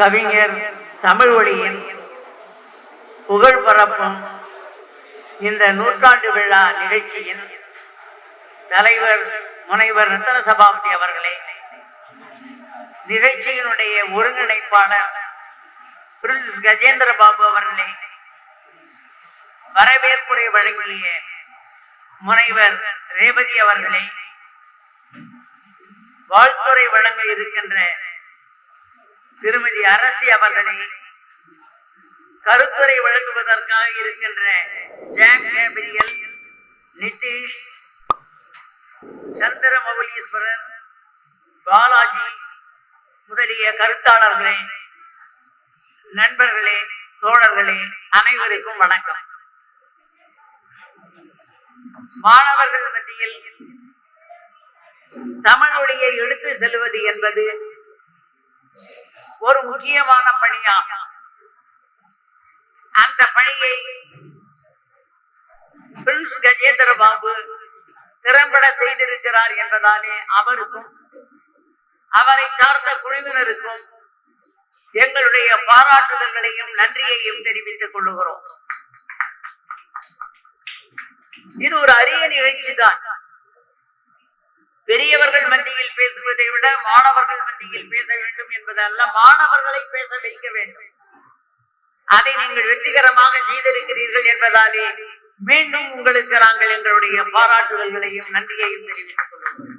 கவிஞர் தமிழ் ஒளியின் புகழ் பரப்பும் இந்த நூற்றாண்டு விழா நிகழ்ச்சியின் தலைவர் முனைவர் ரத்தன சபாபதி அவர்களே நிகழ்ச்சியினுடைய ஒருங்கிணைப்பாளர் பிரின்ஸ் கஜேந்திர பாபு அவர்களே வரவேற்புரை வழங்கிய முனைவர் ரேவதி அவர்களே வாழ்த்துறை வழங்க இருக்கின்ற திருமதி அரசி அவர்களே கருத்துரை வழங்குவதற்காக இருக்கின்ற ஜாக் கேபிரியல் நிதிஷ் சந்திரமௌலீஸ்வரர் பாலாஜி முதலிய கருத்தாளர்களே நண்பர்களே தோழர்களே அனைவருக்கும் வணக்கம். மாணவர்கள் மத்தியில் தமிழ் மொழியை எடுத்து செல்வது என்பது ஒரு முக்கியமான பணியாகும் அந்த பணியை பிரின்ஸ் கஜேந்திர பாபு திறம்பட செய்திருக்கிறார் என்பதாலே அவருக்கும் அவரை சார்ந்த குழுவினருக்கும் எங்களுடைய பாராட்டுதல்களையும் நன்றியையும் தெரிவித்துக் கொள்ளுகிறோம். இது ஒரு அரிய நிகழ்ச்சி தான் பெரியவர்கள் மத்தியில் பேசுவதை விட மாணவர்கள் மத்தியில் பேச வேண்டும் என்பதல்ல மாணவர்களை பேச வைக்க வேண்டும். அதை நீங்கள் வெற்றிகரமாக செய்திருக்கிறீர்கள் என்பதாலே மீண்டும் உங்களுக்கு நாங்கள் எங்களுடைய பாராட்டுதல்களையும் நன்றியையும் தெரிவித்துக் கொள்கிறோம்.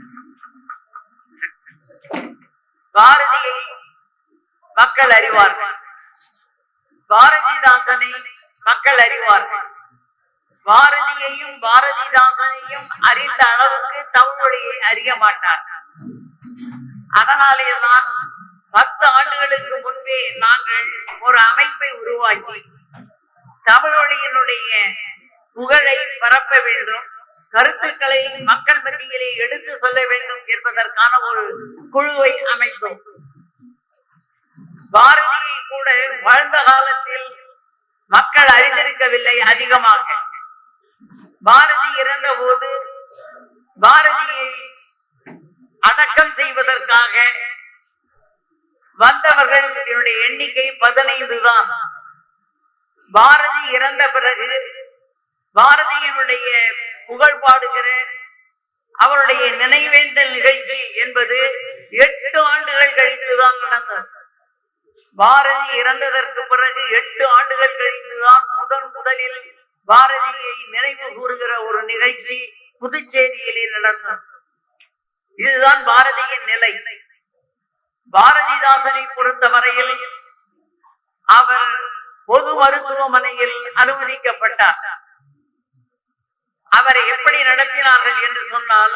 பாரதியை மக்கள் அறிவார்கள். பாரதிதாசனை மக்கள் அறிவார்கள். பாரதியையும் பாரதிதாசனையும் அறிந்த அளவுக்கு தமிழ்மொழியை அறிய மாட்டார். அதனாலேதான் பத்து ஆண்டுகளுக்கு முன்பே நாங்கள் ஒரு அமைப்பை உருவாக்கி தமிழ்மொழியினுடைய புகழை பரப்ப வேண்டும் கருத்துக்களை மக்கள் மத்தியிலே எடுத்து சொல்ல வேண்டும் என்பதற்கான ஒரு குழுவை அமைத்தோம். பாரதியை கூட வாழ்ந்த காலத்தில் மக்கள் அறிந்திருக்கவில்லை அதிகமாக. பாரதி இறந்த போது பாரதியை அடக்கம் செய்வதற்காக வந்தவர்கள் என்னுடைய எண்ணிக்கை பதினைந்து தான் பாரதி இறந்த பிறகு பாரதியினுடைய புகழ் பாடுகிற அவருடைய நினைவேந்தல் நிகழ்ச்சி என்பது எட்டு ஆண்டுகள் கழித்துதான் நடந்தது. பாரதி இறந்ததற்கு பிறகு எட்டு ஆண்டுகள் கழித்துதான் முதன் முதலில் பாரதியை நினைவு கூறுகிற ஒரு நிகழ்ச்சி புதுச்சேரியிலே நடந்தது. இதுதான் பாரதியின் நிலை. பாரதிதாசனை பொறுத்தவரையில் அவர் பொது மருத்துவமனையில் அனுமதிக்கப்பட்டார். அவரை எப்படி நடத்தினார்கள் என்று சொன்னால்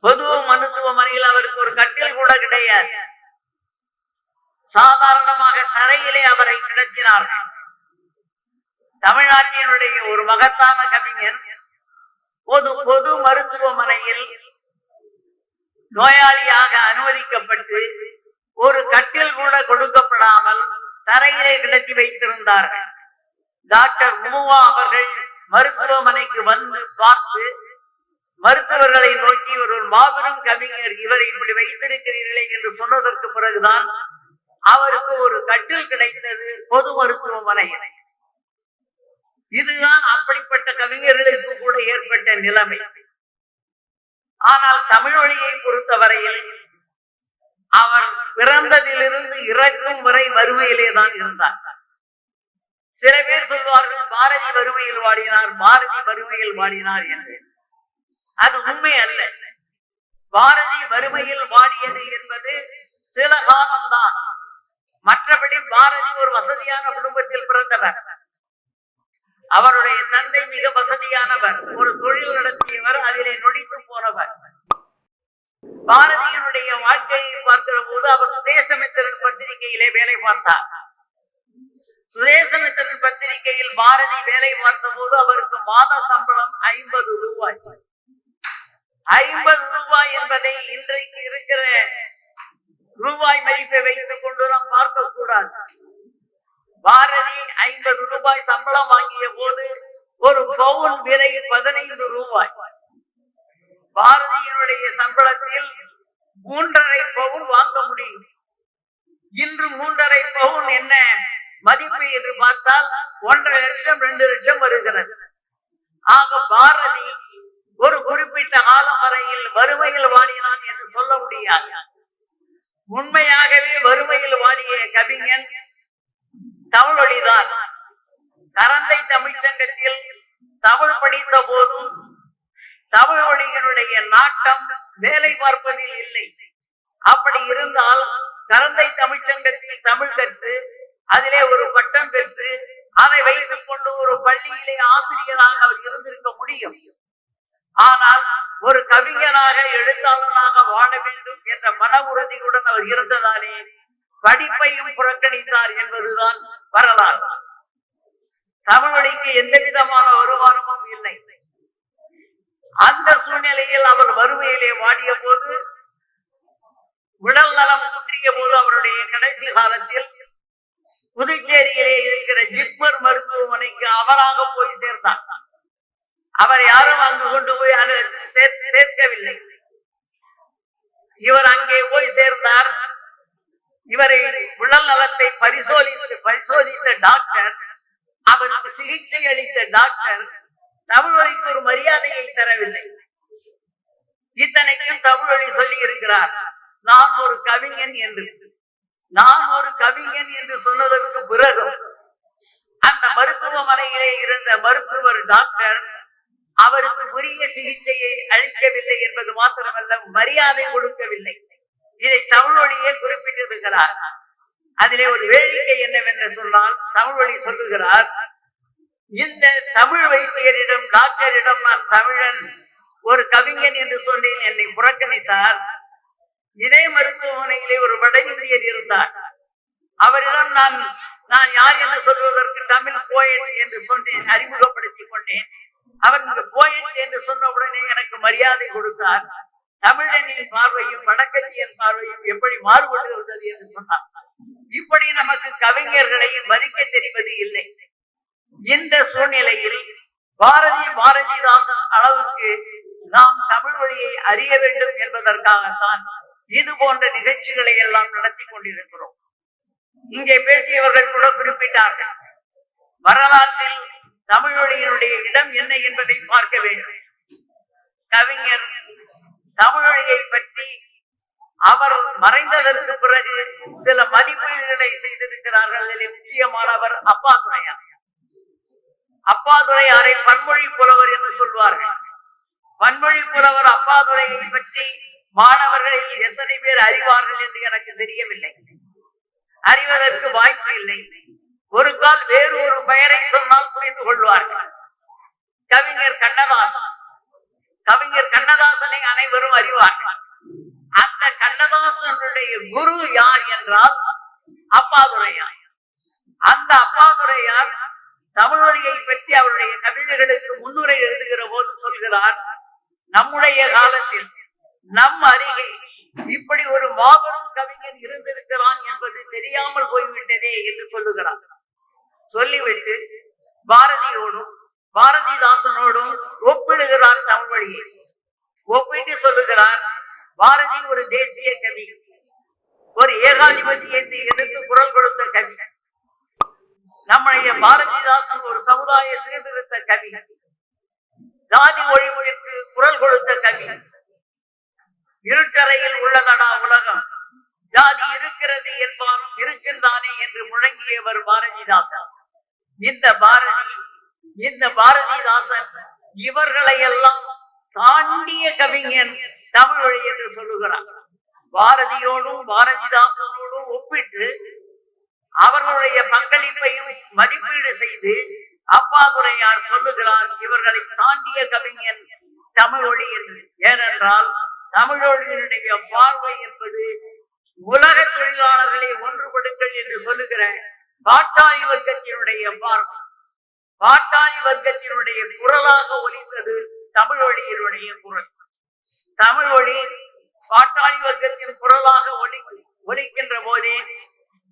பொது மருத்துவமனையில் அவருக்கு ஒரு கட்டில் கூட கிடையாது. சாதாரணமாக தரையிலே அவரை நடத்தினார்கள். தமிழ்நாட்டினுடைய ஒரு மகத்தான கவிஞன் பொது பொது மருத்துவமனையில் நோயாளியாக அனுமதிக்கப்பட்டு ஒரு கட்டில் கூட கொடுக்கப்படாமல் தரையிலே கிடத்தி வைத்திருந்தார்கள். டாக்டர் முமுவா அவர்கள் மருத்துவமனைக்கு வந்து பார்த்து மருத்துவர்களை நோக்கி ஒரு மாபெரும் கவிஞர் இவரை இப்படி வைத்திருக்கிறீர்களே என்று சொன்னதற்கு பிறகுதான் அவருக்கு ஒரு கட்டில் கிடைத்தது பொது மருத்துவமனையில் இதுதான் அப்படிப்பட்ட கவிஞர்களுக்கு கூட ஏற்பட்ட நிலைமை. ஆனால் தமிழ்மொழியை பொறுத்தவரையில் அவர் பிறந்ததிலிருந்து இறக்கும் வரை வறுமையிலே தான் இருந்தார். சில பேர் சொல்வார்கள் பாரதி வறுமையில் வாடினார் பாரதி வறுமையில் வாடினார் என்று. அது உண்மை அல்ல. பாரதி வறுமையில் வாடியது என்பது சில காலம்தான். மற்றபடி பாரதி ஒரு வசதியான குடும்பத்தில் பிறந்தவர். அவருடைய தந்தை மிக வசதியானவர். ஒரு தொழில் நடத்தியவர் அதிலே நொடித்து போனவர். பாரதியினுடைய வாழ்க்கையை பார்க்கிற போது அவர் சுதேசமித்திரன் பத்திரிகையிலே வேலை பார்த்தார். சுதேசமித்திரன் பத்திரிகையில் பாரதி வேலை பார்த்த போது அவருக்கு மாத சம்பளம் ஐம்பது ரூபாய். ஐம்பது ரூபாய் என்பதை இன்றைக்கு இருக்கிற ரூபாய் மதிப்பை வைத்துக் கொண்டு நாம் பார்க்க கூடாது பாரதி ஐம்பது ரூபாய் சம்பளம் வாங்கிய போது ஒரு பவுன் விலை பதினைந்து ரூபாய். பாரதியினுடைய சம்பளத்தில் மூன்றரை பவுன் வாங்க முடியும். இன்று மூன்றரை பவுன் என்ன? மதிப்பு என்று பார்த்தால் ஒன்றரை லட்சம் ரெண்டு லட்சம் வருகிறது. ஆக பாரதி ஒரு குறிப்பிட்ட காலம் வரையில் வறுமையில் வாடினான் என்று சொல்ல முடியாது. உண்மையாகவே வறுமையில் வாடிய கவிஞன் தமிழொழிதான் கரந்தை தமிழ்ச்சங்கத்தில் தமிழ் படித்த போதும் தமிழ் மொழியினுடைய நாட்டம் வேலை பார்ப்பதில் இல்லை. அப்படி இருந்தால் கரந்தை தமிழ்ச்சங்கத்தில் தமிழ் கற்று அதிலே ஒரு பட்டம் பெற்று அதை வைத்துக் கொண்டு ஒரு பள்ளியிலே ஆசிரியராக அவர் இருந்திருக்க முடியும். ஆனால் ஒரு கவிஞனாக எழுத்தாளராக வாழ வேண்டும் என்ற மன உறுதியுடன் அவர் இருந்ததாலே படிப்பையும் புறக்கணித்தார் என்பதுதான் வரலாறு. தமிழ்மொழிக்கு எந்த விதமான வருமானமும் இல்லை. அந்த சூழ்நிலையில் அவர் வறுமையிலே வாடிய போது உடல் நலம் குன்றிய போது அவருடைய கடைசி காலத்தில் புதுச்சேரியிலே இருக்கிற ஜிப்மர் மருத்துவமனைக்கு அவராக போய் சேர்ந்தார். அவர் யாரும் அங்கு கொண்டு போய் அனு சேர்க்கவில்லை. இவர் அங்கே போய் சேர்ந்தார். இவரை உடல் நலத்தை பரிசோதித்து பரிசோதித்த டாக்டர் அவருக்கு சிகிச்சை அளித்த டாக்டர் தமிழ்மொழிக்கு ஒரு மரியாதையை தரவில்லை. இத்தனைக்கும் தமிழ்மொழி சொல்லி இருக்கிறார் நான் ஒரு கவிஞன் என்று. நான் ஒரு கவிஞன் என்று சொன்னதற்கு பிறகு அந்த மருத்துவமனையிலே இருந்த மருத்துவர் டாக்டர் அவருக்கு உரிய சிகிச்சையை அளிக்கவில்லை என்பது மாத்திரமல்ல மரியாதை கொடுக்கவில்லை. இதை தமிழ்மொழியே குறிப்பிட்டிருக்கிறார். அதிலே ஒரு வேடிக்கை என்னவென்று சொன்னால் தமிழ்மொழி சொல்லுகிறார் இந்த தமிழ் வைத்தியரிடம் டாக்டரிடம் நான் தமிழன் ஒரு கவிஞன் என்று சொன்னேன் என்னை புறக்கணித்தார். இதே மருத்துவமனையிலே ஒரு வட இந்தியர் இருந்தார். அவரிடம் நான் நான் யார் என்று சொல்வதற்கு தமிழ் போயட் என்று சொன்னேன் அறிமுகப்படுத்திக் கொண்டேன். அவர் இங்கு போயட் என்று சொன்ன உடனே எனக்கு மரியாதை கொடுத்தார். தமிழனின் பார்வையும் வடக்கத்தியன் பார்வையும் எப்படி மாறுபட்டு இருந்தது என்று சொன்னார். இப்படி நமக்கு கவிஞர்களையும் மதிக்க தெரிவது இல்லை. இந்த சூழ்நிலையில் பாரதி பாரதிதாசன் அளவுக்கு நாம் தமிழ் மொழியை அறிய வேண்டும் என்பதற்காகத்தான் இது போன்ற நிகழ்ச்சிகளை எல்லாம் நடத்தி கொண்டிருக்கிறோம். இங்கே பேசியவர்கள் கூட குறிப்பிட்டார்கள் வரலாற்றில் தமிழ் மொழியினுடைய இடம் என்ன என்பதை பார்க்க வேண்டும். கவிஞர் தமிழ் பற்றி அவர் மறைந்ததற்கு பிறகு சில மதிப்பீடுகளை செய்திருக்கிறார்கள். அதில் முக்கியமானவர் அப்பாதுரையார். அப்பாதுரையாரை பன்மொழி புலவர் என்று சொல்வார்கள். பன்மொழி புலவர் அப்பாதுரையை பற்றி மாணவர்களில் எத்தனை பேர் அறிவார்கள் என்று எனக்கு தெரியவில்லை. அறிவதற்கு வாய்ப்பு இல்லை. ஒரு கால் வேறு ஒரு பெயரை சொன்னால் புரிந்து கொள்ள கவிஞர் கண்ணதாசன் கவிஞர் கண்ணதாசனை அனைவரும் அறிவார்கள். அந்த கண்ணதாசனுடைய குரு யார் என்றால் அப்பாதுரையார். அந்த அப்பாதுரையார் தமிழ்மொழியை பற்றி அவருடைய கவிதைகளுக்கு முன்னுரை எழுதுகிற போது சொல்கிறார் நம்முடைய காலத்தில் நம் அருகே இப்படி ஒரு மாபெரும் கவிஞன் இருந்திருக்கிறான் என்பது தெரியாமல் போய்விட்டதே என்று சொல்லுகிறார். சொல்லிவிட்டு பாரதியோடும் பாரதிதாசனோடும் ஒப்பிடுகிறார் தமிழ் வழியை ஒப்பிட்டு சொல்லுகிறார் பாரதி ஒரு தேசிய கவி. ஒரு ஏகாதிபத்தியத்தை எதிர்த்து குரல் கொடுத்த கவி. நம்முடைய பாரதிதாசன் ஒரு சமுதாய சீர்திருத்த கவி. ஜாதி ஒழிப்பிற்கு குரல் கொடுத்த கவி. இருட்டறையில் உள்ளதடா உலகம். ஜாதி இருக்கிறது என்பான் இருக்கின்றானே என்று முழங்கியவர் பாரதிதாசன். இந்த பாரதி இந்த பாரதிதாசன் இவர்களை எல்லாம் தாண்டிய கவிஞன் தமிழ் என்று சொல்லுகிறார். பாரதியோடும் பாரதிதாசனோடும் ஒப்பிட்டு அவர்களுடைய பங்களிப்பையும் மதிப்பீடு செய்து அப்பாதுரையார் சொல்லுகிறார் இவர்களை தாண்டிய கவிஞன் தமிழொழி என்று. ஏனென்றால் தமிழொழியினுடைய பார்வை என்பது உலக தொழிலாளர்களை ஒன்றுபடுங்கள் என்று சொல்லுகிற பாட்டாளி வர்க்கத்தினுடைய பார்வை. பாட்டாளி வர்க்கத்தினுடைய குரலாக ஒலித்தது தமிழொழியினுடைய குரல். தமிழ் பாட்டாளி வர்க்கத்தின் குரலாக ஒலி ஒலிக்கின்ற போதே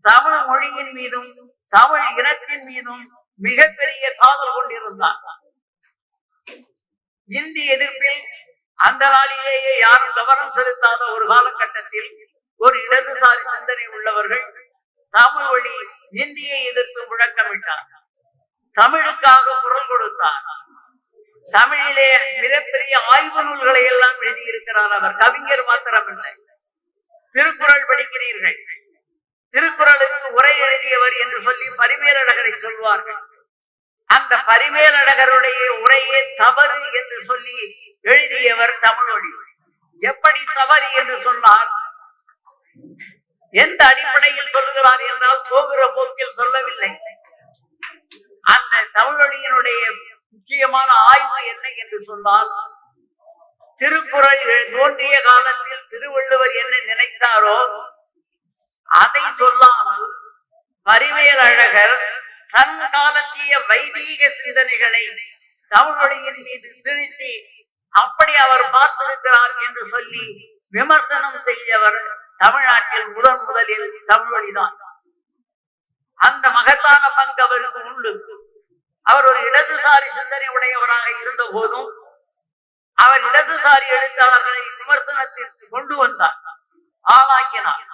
தமிழ் மொழியின் மீதும் தமிழ் இனத்தின் மீதும் மிகப்பெரிய காதல் கொண்டிருந்தார் இந்தி எதிர்ப்பில் அந்த நாளிலேயே யாரும் கவனம் செலுத்தாத ஒரு காலகட்டத்தில் ஒரு இடதுசாரி சிந்தனை உள்ளவர்கள் தமிழ் வழி இந்தியை எதிர்த்து முழக்கமிட்டார் தமிழுக்காக குரல் கொடுத்தார். தமிழிலே மிகப்பெரிய ஆய்வு நூல்களை எல்லாம் எழுதியிருக்கிறார் அவர். கவிஞர் மாத்திரமில்லை திருக்குறள் படிக்கிறீர்கள். திருக்குறளுக்கு உரை எழுதியவர் என்று சொல்லி பரிமேலழகரை சொல்வார்கள். அந்த பரிமேலழகருடைய உரையே தவறு என்று சொல்லி எழுதியவர் தமிழொழி. எப்படி தவறு என்று சொன்னார் எந்த அடிப்படையில் சொல்லுகிறார் என்றால் போகிற போக்கில் சொல்லவில்லை. அந்த தமிழொழியினுடைய முக்கியமான ஆய்வு என்ன என்று சொன்னால் திருக்குறள் தோன்றிய காலத்தில் திருவள்ளுவர் என்ன நினைத்தாரோ அதை சொல்லாமல் பரிமேல் அழகர் தன் காலத்திய வைதீக சிந்தனைகளை தமிழொழியின் மீது திணித்தி அப்படி அவர் பார்த்திருக்கிறார் என்று சொல்லி விமர்சனம் செய்தவர் தமிழ்நாட்டில் முதன் முதலில் தமிழ்மொழிதான் அந்த மகத்தான பங்கு அவருக்கு உண்டு. அவர் ஒரு இடதுசாரி சிந்தனை உடையவராக இருந்த போதும் அவர் இடதுசாரி எழுத்தாளர்களை விமர்சனத்திற்கு கொண்டு வந்தார் ஆளாக்கினார்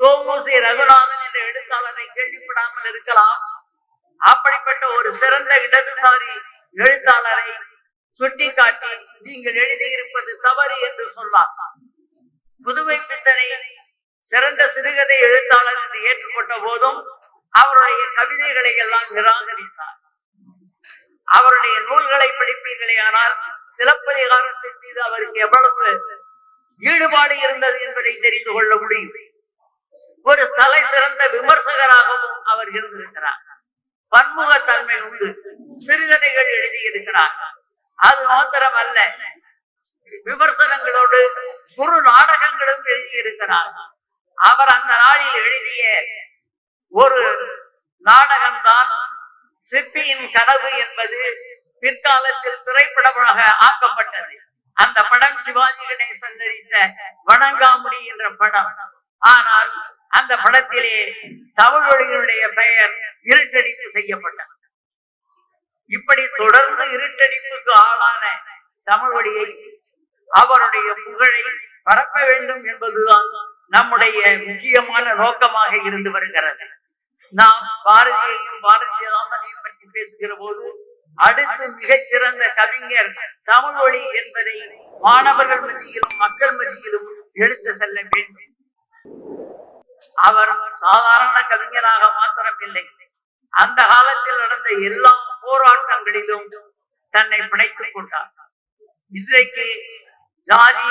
தோமுசி ரகுநாதன் என்ற எழுத்தாளரை கேள்விப்படாமல் இருக்கலாம். அப்படிப்பட்ட ஒரு சிறந்த இடதுசாரி எழுத்தாளரை சுட்டிக்காட்டி நீங்கள் எழுதியிருப்பது தவறு என்று சொன்னார். புதுமை பித்தனை சிறந்த சிறுகதை எழுத்தாளர் என்று ஏற்றுக்கொண்ட போதும் அவருடைய கவிதைகளை எல்லாம் நிராகரித்தார். அவருடைய நூல்களை படிப்பீர்களே ஆனால் சிலப்பதிகாரத்தின் மீது அவருக்கு எவ்வளவு ஈடுபாடு இருந்தது என்பதை தெரிந்து கொள்ள முடியும். ஒரு தலை சிறந்த விமர்சகராகவும் அவர் இருந்திருக்கிறார். பன்முகத்தன்மை உண்டு. சிறுகதைகள் எழுதியிருக்கிறார். அது மாத்திரம் அல்ல விமர்சனங்களோடு குறு நாடகங்களும் எழுதியிருக்கிறார். அவர் அந்த நாளில் எழுதிய ஒரு நாடகம்தான் சிற்பியின் கனவு என்பது பிற்காலத்தில் திரைப்படமாக ஆக்கப்பட்டது. அந்த படம் சிவாஜி கணேசன் நடித்த வணங்காமுடி என்ற படம். ஆனால் அந்த படத்திலே தமிழொழியினுடைய பெயர் இருட்டடிப்பு செய்யப்பட்டது. இப்படி தொடர்ந்து இருட்டடிப்புக்கு ஆளான தமிழொழியை அவருடைய புகழை பரப்ப வேண்டும் என்பதுதான் நம்முடைய முக்கியமான நோக்கமாக இருந்து வருகிறது. நாம் பாரதியையும் பாரதியதாசனையும் பற்றி பேசுகிற போது அடுத்து மிகச்சிறந்த கவிஞர் தமிழ் மொழி என்பதை மாணவர்கள் மத்தியிலும் மக்கள் மத்தியிலும் எடுத்து செல்ல வேண்டும். அவர் சாதாரண கவிஞராக மாத்திரமில்லை. அந்த காலத்தில் நடந்த எல்லா போராட்டங்களிலும் தன்னை பிணைத்துக் கொண்டார். இன்றைக்கு ஜாதி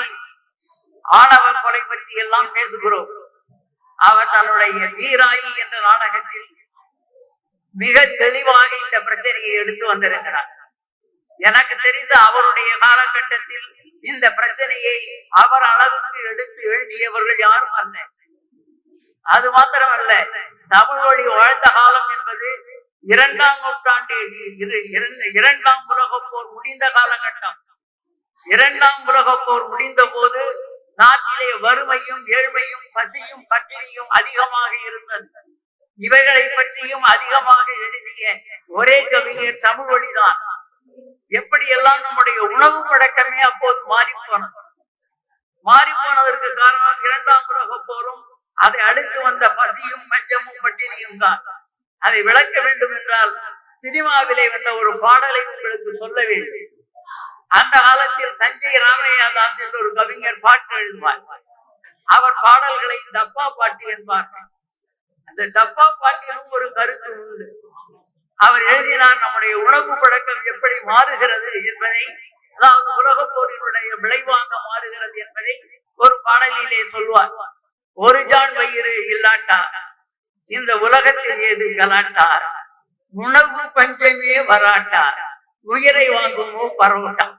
ஆணவ கொலை பற்றி எல்லாம் பேசுகிறோம். அவர் தன்னுடைய வீராயி என்ற நாடகத்தில் மிக தெளிவாக இந்த பிரச்சனையை எடுத்து வந்திருக்கிறார். எனக்கு தெரிந்த அவருடைய காலகட்டத்தில் இந்த பிரச்சனையை அவர் அளவுக்கு எடுத்து எழுதியவர்கள் யாரும் அல்ல. அது மாத்திரமல்ல தமிழ் மொழி வாழ்ந்த காலம் என்பது இரண்டாம் நூற்றாண்டு இரு- இரண்டு- இரண்டாம் உலகப் போர் முடிந்த காலகட்டம். இரண்டாம் உலகப் போர் முடிந்த போது நாட்டிலே வறுமையும் ஏழ்மையும் பசியும் பட்டினியும் அதிகமாக இருந்தது. இவைகளை பற்றியும் அதிகமாக எழுதிய ஒரே கவிஞர் தமிழ் வழிதான் எப்படி எல்லாம் நம்முடைய உணவு பழக்கமே அப்போது மாறி போனது மாறி போனதற்கு காரணம் இரண்டாம் உலக போரும் அதை அடுத்து வந்த பசியும் பஞ்சமும் பட்டினியும் தான். அதை விளக்க வேண்டும் என்றால் சினிமாவிலே வந்த ஒரு பாடலை உங்களுக்கு சொல்ல வேண்டும். அந்த காலத்தில் தஞ்சை ராமையா தாஸ் என்ற ஒரு கவிஞர் பாட்டு எழுதுவார். அவர் பாடல்களை டப்பா பாட்டு என்பார்கள் அந்த டப்பா பாட்டிலும் ஒரு கருத்து உண்டு. அவர் எழுதினார் நம்முடைய உணவு பழக்கம் எப்படி மாறுகிறது என்பதை அதாவது உலக போரினுடைய விளைவாக மாறுகிறது என்பதை ஒரு பாடலிலே சொல்வார். ஒரு ஜான் வயிறு இல்லாட்டா? இந்த உலகத்தில் ஏது கலாட்டா? உணவு பஞ்சமே வராட்டா? உயிரை வாங்குமோ பரோட்டா?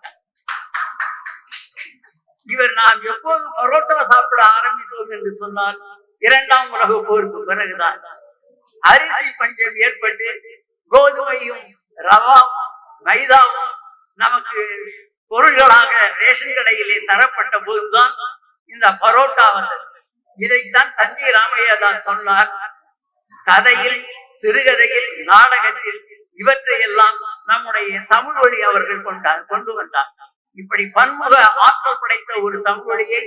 இவர் நாம் எப்போது பரோட்டா சாப்பிட ஆரம்பித்தோம் என்று சொன்னால் இரண்டாம் உலக போருக்கு பிறகுதான். அரிசி பஞ்சம் ஏற்பட்டு கோதுமையும் ரவாவும் மைதாவும் நமக்கு பொருள்களாக ரேஷன் கடையிலே தரப்பட்ட போதுதான் இந்த பரோட்டா வந்தது. இதைத்தான் தந்தி ராமையா தான் சொன்னார். கதையில் சிறுகதையில் நாடகத்தில் இவற்றையெல்லாம் நம்முடைய தமிழ் வழி அவர்கள் கொண்டார் கொண்டு வந்தார் இப்படி பன்முக ஆற்றல் படைத்த ஒரு தமிழியை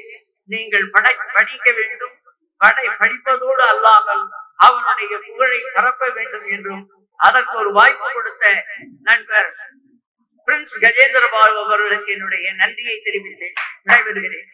நீங்கள் படை படிக்க வேண்டும். படை படிப்பதோடு அல்லாமல் அவனுடைய புகழை பரப்ப வேண்டும் என்றும் அதற்கு ஒரு வாய்ப்பு கொடுத்த நண்பர் பிரின்ஸ் கஜேந்திர பாபு அவர்களுக்கு என்னுடைய நன்றியை தெரிவித்து விடைபெறுகிறேன்.